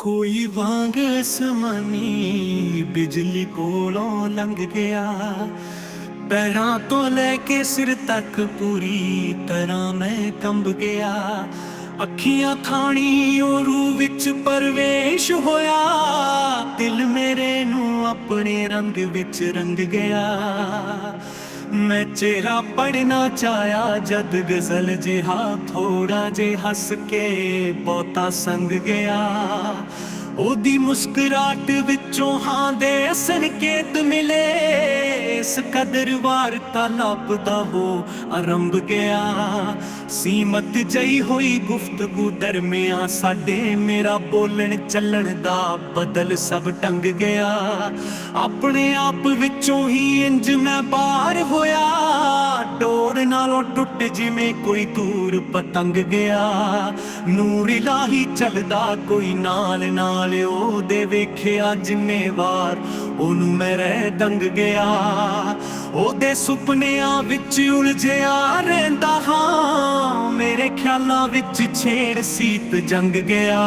ਕੋਈ ਵਾਂਗ ਸਮਾਨੀ ਬਿਜਲੀ ਕੋਲੋਂ ਲੰਘ ਗਿਆ। ਪੈਰਾਂ ਤੋਂ ਲੈ ਕੇ ਸਿਰ ਤੱਕ ਪੂਰੀ ਤਰ੍ਹਾਂ ਮੈਂ ਕੰਬ ਗਿਆ। ਅੱਖੀਆਂ ਖਾਣੀ ਉਹ ਰੂਹ ਵਿੱਚ ਪਰਵੇਸ਼ ਹੋਇਆ। ਦਿਲ ਮੇਰੇ ਨੂੰ ਆਪਣੇ ਰੰਗ ਵਿੱਚ ਰੰਗ ਗਿਆ। ਮੈਂ ਚਿਹਰਾ ਪੜਨਾ ਚਾਹਿਆ, ਜਦ ਗਜ਼ਲ ਜਿਹਾ ਥੋੜਾ ਜਿਹਾ ਹੱਸ ਕੇ ਬਹੁਤਾ ਸੰਗ ਗਿਆ। ਉਹਦੀ ਮੁਸਕਰਾਟ ਵਿੱਚੋਂ ਹਾਂ ਦੇ ਸੰਕੇਤ ਮਿਲੇ। ਇਸ ਕਦਰ ਵਾਰਤਾ ਲੱਭਦਾ ਹੋ, ਆਰੰਭ ਗਿਆ। ਸੀਮਤ ਜਈ ਹੋਈ ਗੁਫ਼ਤਗੂ ਦਰਮਿਆਂ, ਸਾਡੇ ਮੇਰਾ ਬੋਲਣ ਚੱਲਣ ਦਾ ਬਦਲ ਸਭ ਟੰਗ ਗਿਆ। ਆਪਣੇ ਆਪ ਵਿੱਚੋਂ ਹੀ ਇੰਜ ਮੈਂ ਬਾਹਰ ਹੋਇਆ। ਡੋਰ ਨਾਲੋਂ ਟੁੱਟ ਜਿਵੇਂ ਕੋਈ ਦੂਰ ਪਤੰਗ ਗਿਆ। ਨੂਰ ਇਲਾਹੀ ਚੱਲਦਾ ਕੋਈ ਨਾਲ ਨਾਲ ਉਹਦੇ ਵੇਖਿਆ ਜ਼ਿੰਮੇਵਾਰ ਉਹਨੂੰ ਮੈਂ ਰਹਿ ਦੰਗ ਗਿਆ। ਉਹਦੇ ਸੁਪਨਿਆਂ ਵਿੱਚ ਉਲਝਿਆ ਰਹਿੰਦਾ ਹਾਂ। ਮੇਰੇ ਖਿਆਲਾਂ ਵਿੱਚ ਛੇੜ ਸੀਤ ਜੰਗ ਗਿਆ।